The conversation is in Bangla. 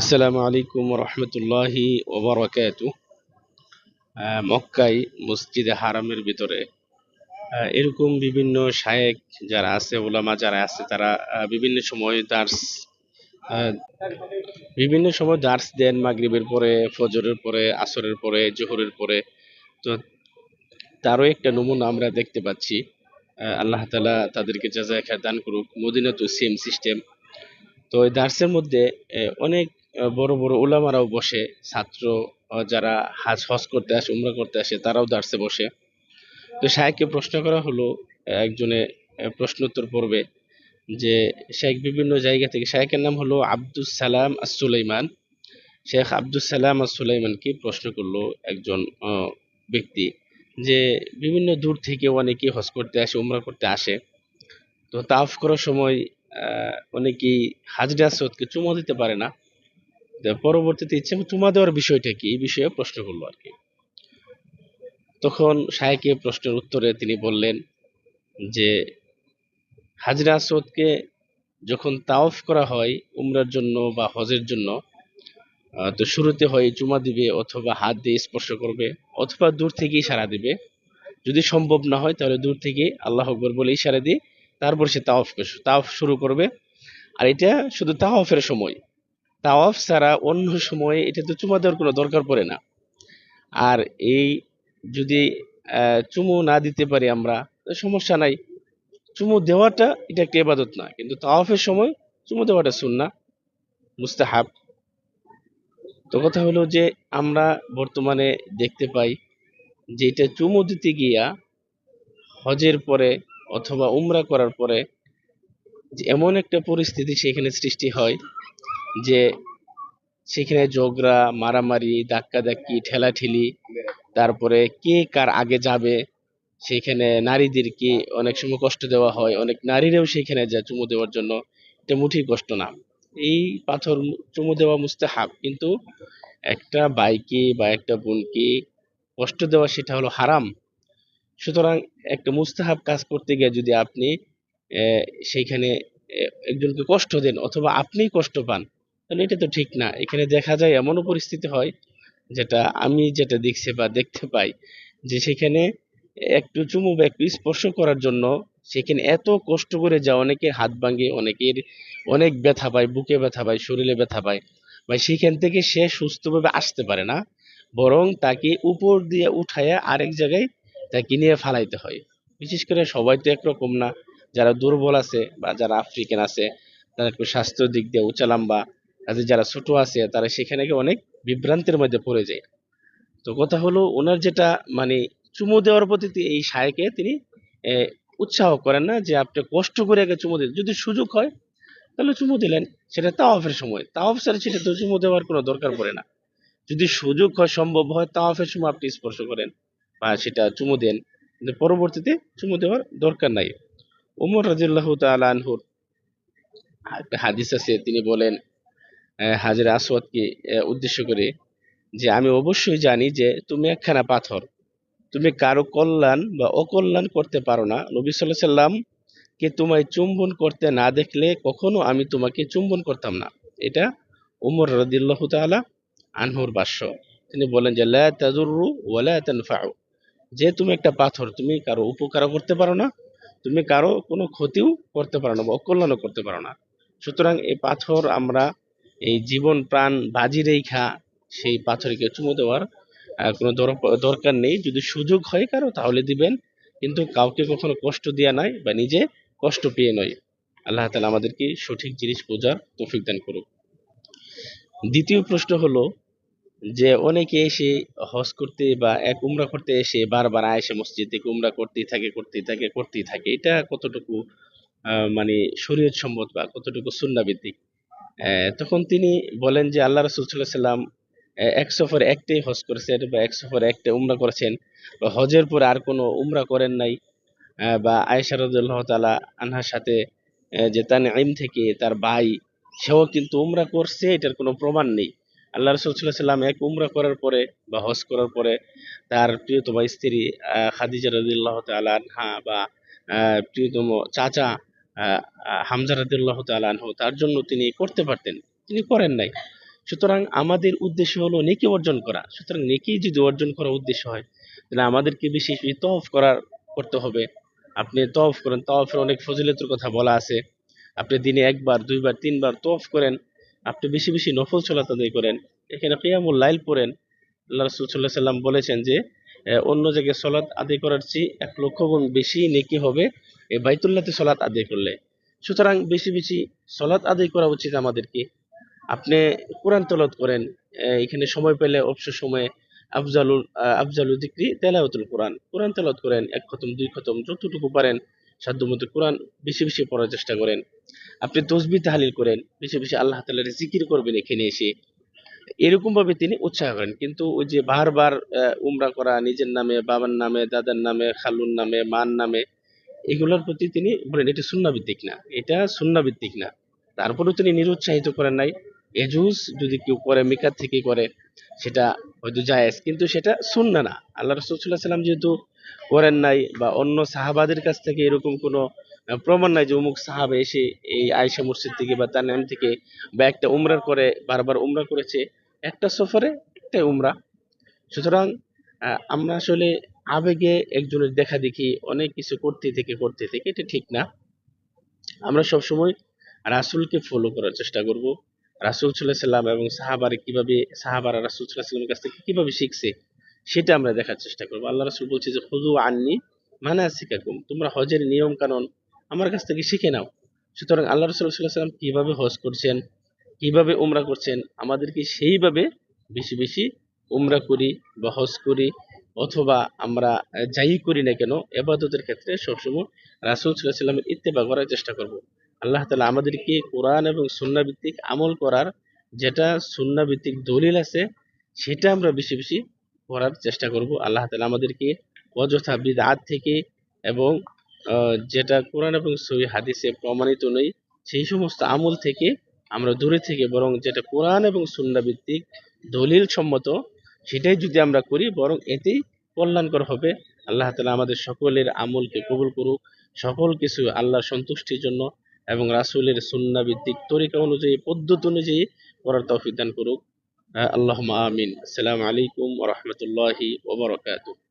আসসালামু আলাইকুম রহমতুল্লাহি ওবরাকাত মক্কাই মসজিদে হারামের ভিতরে এরকম বিভিন্ন শায়েক যারা আছে, ওলামা যারা আছে, তারা বিভিন্ন সময় দার্স বিভিন্ন সময় দার্স দেন মাগরিবের পরে, ফজরের পরে, আসরের পরে, জোহরের পরে। তো তারও একটা নমুনা আমরা দেখতে পাচ্ছি। আল্লাহ তালা তাদেরকে যা খায়, দান করুক। মদিনা তো সেম সিস্টেম। তো এই দার্সের মধ্যে অনেক বড় বড় উলামারাও বসে, ছাত্র যারা হাজ, হজ করতে আসে, উমরা করতে আসে, তারাও দার্সে বসে। তো শাহেককে প্রশ্ন করা হলো, একজনে প্রশ্নোত্তর পড়বে যে শেখ বিভিন্ন জায়গা থেকে শাহেকের নাম হলো আব্দুস সালাম আস সুলাইমান। শেখ আব্দুস সালাম আস সুলাইমানকে প্রশ্ন করল একজন ব্যক্তি যে, বিভিন্ন দূর থেকে অনেকেই হজ করতে আসে, উমরা করতে আসে। তো তাফ করার সময় অনেকেই হাজরা আসওয়াদকে চুমো দিতে পারে না। পরবর্তীতে ইচ্ছে চুমা দেওয়ার বিষয়টা কি? এই বিষয়ে প্রশ্ন করল আর কি। তখন শাহেকে প্রশ্নের উত্তরে তিনি বললেন যে, হাজরা আসওয়াদকে যখন তাওফ করা হয় উমরার জন্য বা হজের জন্য তো শুরুতে হয় চুমা দিবে অথবা হাত দিয়ে স্পর্শ করবে অথবা দূর থেকেই ইশারা দিবে। যদি সম্ভব না হয় তাহলে দূর থেকে আল্লাহ আকবর বলে ইশারা দিয়ে তারপর সে তাওয়াফ তাওফ শুরু করবে। আর এটা শুধু তাওফের সময় তাওয়াফ ছাড়া অন্য সময়ে এটা তো চুমা দেওয়ার কোনো দরকার পড়ে না। আর এই যদি চুমু না দিতে পারি আমরা সমস্যা নাই। চুমু দেওয়াটা এটা একটা ইবাদত না, কিন্তু তাওয়াফের সময় চুমু দেওয়াটা শুন সুন্না, মুস্তাহাব। তো কথা হলো যে আমরা বর্তমানে দেখতে পাই যে এটা চুমু দিতে গিয়া হজের পরে অথবা উমরা করার পরে এমন একটা পরিস্থিতি সেখানে সৃষ্টি হয় যে সেখানে ঝগড়া, মারামারি, ধাক্কাধাক্কি, ঠেলাঠেলি, তারপরে কে কার আগে যাবে, সেখানে নারীদেরকে অনেক সময় কষ্ট দেওয়া হয়, অনেক নারীরাও সেখানে যায় চুমু দেওয়ার জন্য। এটা মুঠেই কষ্ট না। এই পাথর চুমু দেওয়া মুস্তাহাব, কিন্তু একটা বাইকে বা একটা বোনকে কষ্ট দেওয়া সেটা হলো হারাম। সুতরাং একটা মুস্তাহাব কাজ করতে গিয়ে যদি আপনি সেইখানে একজনকে কষ্ট দেন অথবা আপনিই কষ্ট পান তাহলে এটা তো ঠিক না। এখানে দেখা যায় এমনও পরিস্থিতি হয়, যেটা আমি যেটা দেখছি বা দেখতে পাই, যে সেখানে একটু চুমু বা একটু স্পর্শ করার জন্য সেখানে এত কষ্ট করে যা অনেকের হাত ভাঙে, অনেকের অনেক ব্যথা পায়, বুকে ব্যথা পায়, শরীরে ব্যথা পায় বা সেখান থেকে সে সুস্থভাবে আসতে পারে না। বরং তাকে উপর দিয়ে উঠায়া আরেক জায়গায় তাকে নিয়ে ফালাইতে হয়। বিশেষ করে সবাই তো একরকম না। যারা দুর্বল আছে বা যারা আফ্রিকান আছে, তারা একটু স্বাস্থ্যের দিক দিয়ে উঁচা লম্বা কাজে যারা ছোট আছে, তারা সেখানে অনেক বিভ্রান্তির মধ্যে পড়ে যায়। তো কথা হলো, ওনার যেটা মানে চুমু দেওয়ার প্রতি এই সায়কে তিনি উৎসাহ করেন না যে আপনি কষ্ট করে আগে চুমু দিন যদি সুযোগ হয়, তাহলে চুমু দিলেন। সেটা তাওয়াফের সময়। তাওয়াফ ছাড়া সেটা তো চুমু দেওয়ার কোনো দরকার পড়ে না। যদি সুযোগ হয়, সম্ভব হয়, তাওয়াফের সময় আপনি স্পর্শ করেন বা সেটা চুমু দেন। কিন্তু পরবর্তীতে চুমু দেওয়ার দরকার নাই। ওমর রাজিউল্লাহ তাআলা আনহুর হাদিস আছে। তিনি বলেন হাজরা আসওয়াদকে উদ্দেশ্য করে যে আমি অবশ্যই জানি যে তুমি একখানা পাথর। তুমি কারও কল্যাণ বা অকল্যাণ করতে পারো না। নবী সাল্লাহ সাল্লাম কে তোমায় চুম্বন করতে না দেখলে কখনো আমি তোমাকে চুম্বন করতাম না। এটা উমর রাদিল্লাহ তাআলা আনহুর ভাষ্য তিনি বলেন যে, লা তাদুররু ওয়ালা তানফাউ। যে তুমি একটা পাথর, তুমি কারও উপকারও করতে পারো না, তুমি কারও কোনো ক্ষতিও করতে পারো না বা অকল্যাণও করতে পারো না। সুতরাং এই পাথর আমরা এই জীবন প্রাণ বাজি রেখা সেই পাথরকে চুমু দেওয়ার কোনো দর- দরকার নেই। যদি সুযোগ হয় কারও তাহলে দিবেন। কিন্তু কাউকে কখনো কষ্ট দেওয়া নাই বা নিজে কষ্ট পেয়ে নয়। আল্লাহ তালা আমাদেরকে সঠিক জিনিস বোঝার তৌফিক দান করুক। দ্বিতীয় প্রশ্ন হলো যে অনেকে এসে হজ করতে বা এক উমরা করতে এসে বারবার আয়েসে মসজিদ থেকে উমরা করতেই থাকে করতেই থাকে করতেই থাকে। এটা কতটুকু মানে শরীয়ত সম্মত বা কতটুকু সুন্না ভিত্তিক? আহ, তখন তিনি বলেন যে, আল্লাহ রসুল সাল্লাম এক সফর একটাই হজ করেছেন বা এক সফর একটা উমরা করেছেন। বা হজের পরে আর কোনো উমরা করেন নাই। বা আয়েশা রাদিয়াল্লাহু তাআলা আনহার সাথে যে তানঈম থেকে তার ভাই, সেও কিন্তু উমরা করছে, এটার কোনো প্রমাণ নেই। আল্লাহ রসুল সাল্লাহ সাল্লাম এক উমরা করার পরে বা হজ করার পরে তার প্রিয়তমা স্ত্রী খাদিজা রাদিয়াল্লাহু তাআলা আনহা বা প্রিয়তম চাচা হামজা রাদিয়াল্লাহু তাআলা আনহু, তার জন্য তিনি করতে পারতেন, তিনি করেন নাই। সুতরাং আমাদের উদ্দেশ্য হলো নেকি অর্জন করা। সুতরাং নেকি যদি অর্জন করার উদ্দেশ্য হয়, তাহলে আমাদেরকে বেশি বেশি তফ করার করতে হবে। আপনি তফ করেন তফের অনেক ফজিলতের কথা বলা আছে। আপনি দিনে একবার, দুইবার, তিনবার তফ করেন, আপনি বেশি বেশি নফল আদায় করেন। এখানে কিয়ামুল লাইল পড়েন। আল্লাহ রসুল সাল্লাম বলেছেন যে অন্য জায়গায় সলাৎ আদায় করার চেয়ে এক লক্ষ গুণ বেশি নেকি হবে এই বাইতুল্লাতে সলাৎ আদায় করলে। সুতরাং বেশি বেশি সলাৎ আদায় করা উচিত আমাদেরকে। আপনি কোরআন তলত করেন এখানে সময় পেলে অবসর সময়ে আফজালুল আফজালুল দিক্রি তেলাওয়াতুল কোরআন। কোরআন তেলাওয়াত করেন, এক খতম, দুই খতম, যতটুকু পারেন সাধ্যমতো কোরআন বেশি বেশি পড়ার চেষ্টা করেন। আপনি তসবি তাহলিল করেন, বেশি বেশি আল্লাহ তাআলার জিকির করবেন এখানে এসে। এরকম ভাবে তিনি উৎসাহ করেন। কিন্তু ওই যে বারবার উমরা করা, নিজের নামে, বাবার নামে, দাদার নামে, খালুর নামে, মার নামে, এগুলোর প্রতি তিনি বলেন, এটা সুন্নাভিত্তিক না, এটা সুন্নাভিত্তিক না। তারপরেও তিনি নিরুৎসাহিত করেন নাই। এজুজ যদি কেউ করে, মিকাত থেকে করে, সেটা হয়তো জায়েজ, কিন্তু সেটা সুন্না না। আল্লাহ রসুল্লাহ সাল্লাম যেহেতু করেন নাই বা অন্য সাহাবাদের কাছ থেকে এরকম কোনো প্রমাণ নাই যে অমুক সাহাবে এসে এই আয়সা মসজিদ থেকে বা তার নাম থেকে বা একটা উমরার করে, বারবার উমরা করেছে। একটা সফরে একটাই উমরা। সুতরাং আমরা আসলে আবেগে একজনের দেখা দেখি, অনেক কিছু করতে থেকে করতে থেকে এটা ঠিক না। আমরা সবসময় রাসূলকে ফলো করার চেষ্টা করব। রাসূল সাল্লাহ সাল্লাম এবং সাহাবারা কীভাবে, সাহাবারা রাসূল সাল্লামের কাছ থেকে কীভাবে শিখছে, সেটা আমরা দেখার চেষ্টা করব। আল্লাহ রাসূল বলছে যে খুযু আননি মানে মানাসিকাকুম। তোমরা হজের নিয়ম কানুন আমার কাছ থেকে শিখে নাও। সুতরাং আল্লাহ রাসূল সাল্লাল্লাহু আলাইহি সাল্লাম কীভাবে হজ করছেন, কীভাবে উমরা করছেন, আমাদেরকে সেইভাবে বেশি বেশি উমরা করি বা হজ করি, অথবা আমরা যাই করি না কেন, এবাদতের ক্ষেত্রে সবসময় রাসূল সাল্লামের ইত্তেবা করার চেষ্টা করব। আল্লাহ তাআলা আমাদেরকে কোরআন এবং সুন্নাহ ভিত্তিক আমল করার যেটা সুন্নাহ ভিত্তিক দলিল আছে, সেটা আমরা বেশি বেশি করার চেষ্টা করব। আল্লাহ তাআলা আমাদেরকে অযথা বিদআত থেকে এবং যেটা কোরআন এবং সহি হাদিসে প্রমাণিত নেই, সেই সমস্ত আমল থেকে আমরা দূরে থেকে বরং যেটা কোরআন এবং সুন্নাহ ভিত্তিক দলিল সম্মত, সেটাই যদি আমরা করি, বরং এতেই কল্যাণকর হবে। আল্লাহ তালা আমাদের সকলের আমলকে কবুল করুক, সকল কিছু আল্লাহর সন্তুষ্টির জন্য এবং রাসূলের সুন্নাহ ভিত্তিক তরিকা অনুযায়ী, পদ্ধতি অনুযায়ী করার তৌফিক দান করুক। আল্লাহ আমিন। আসসালামু আলাইকুম রাহমাতুল্লাহি ওয়া বারাকাতুহু।